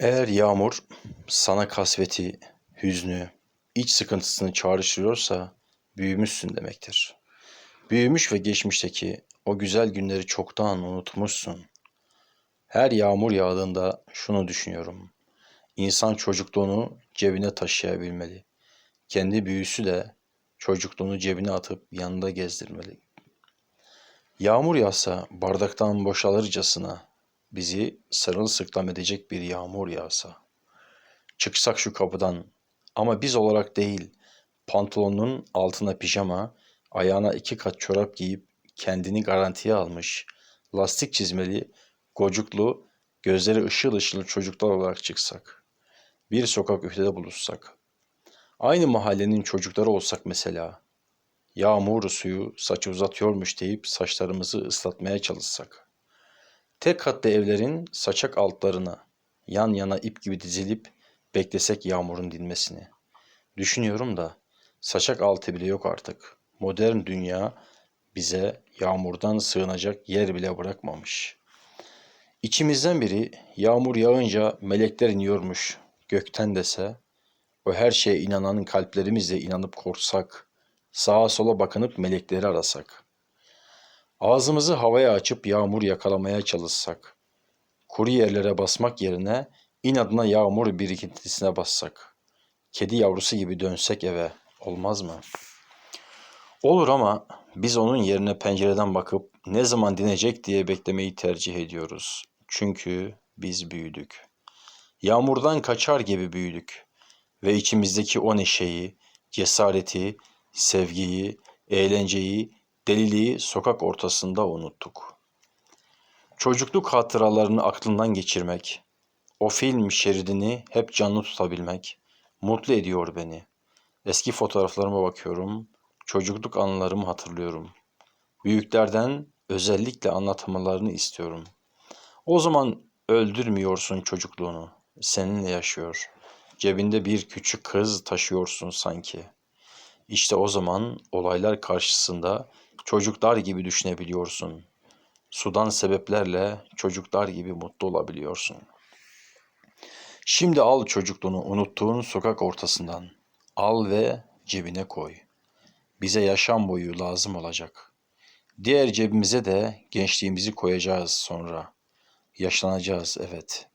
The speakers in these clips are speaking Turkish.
Eğer yağmur sana kasveti, hüznü, iç sıkıntısını çağrıştırıyorsa büyümüşsün demektir. Büyümüş ve geçmişteki o güzel günleri çoktan unutmuşsun. Her yağmur yağdığında şunu düşünüyorum. İnsan çocukluğunu cebine taşıyabilmeli. Kendi büyüsü de çocukluğunu cebine atıp yanında gezdirmeli. Yağmur yağsa bardaktan boşalırcasına bizi sırılsıklam edecek bir yağmur yağsa. Çıksak şu kapıdan ama biz olarak değil, pantolonun altına pijama, ayağına iki kat çorap giyip kendini garantiye almış, lastik çizmeli, gocuklu, gözleri ışıl ışıl çocuklar olarak çıksak. Bir sokak ötede buluşsak. Aynı mahallenin çocukları olsak mesela. Yağmur suyu saçı uzatıyormuş deyip saçlarımızı ıslatmaya çalışsak. Tek katlı evlerin saçak altlarına yan yana ip gibi dizilip beklesek yağmurun dinmesini. Düşünüyorum da saçak altı bile yok artık. Modern dünya bize yağmurdan sığınacak yer bile bırakmamış. İçimizden biri yağmur yağınca melekler iniyormuş gökten dese, o her şeye inanan kalplerimizle inanıp korksak, sağa sola bakınıp melekleri arasak.'' Ağzımızı havaya açıp yağmur yakalamaya çalışsak, kuru yerlere basmak yerine inadına yağmur birikintisine bassak, kedi yavrusu gibi dönsek eve olmaz mı? Olur ama biz onun yerine pencereden bakıp ne zaman dinecek diye beklemeyi tercih ediyoruz. Çünkü biz büyüdük. Yağmurdan kaçar gibi büyüdük ve içimizdeki o neşeyi, cesareti, sevgiyi, eğlenceyi, deliliği sokak ortasında unuttuk. Çocukluk hatıralarını aklından geçirmek, o film şeridini hep canlı tutabilmek mutlu ediyor beni. Eski fotoğraflarıma bakıyorum, çocukluk anılarımı hatırlıyorum. Büyüklerden özellikle anlatmalarını istiyorum. O zaman öldürmüyorsun çocukluğunu, seninle yaşıyor. Cebinde bir küçük kız taşıyorsun sanki. İşte o zaman olaylar karşısında çocuklar gibi düşünebiliyorsun. Sudan sebeplerle çocuklar gibi mutlu olabiliyorsun. Şimdi al çocukluğunu unuttuğun sokak ortasından. Al ve cebine koy. Bize yaşam boyu lazım olacak. Diğer cebimize de gençliğimizi koyacağız sonra. Yaşlanacağız evet.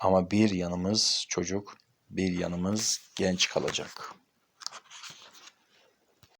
Ama bir yanımız çocuk, bir yanımız genç kalacak.''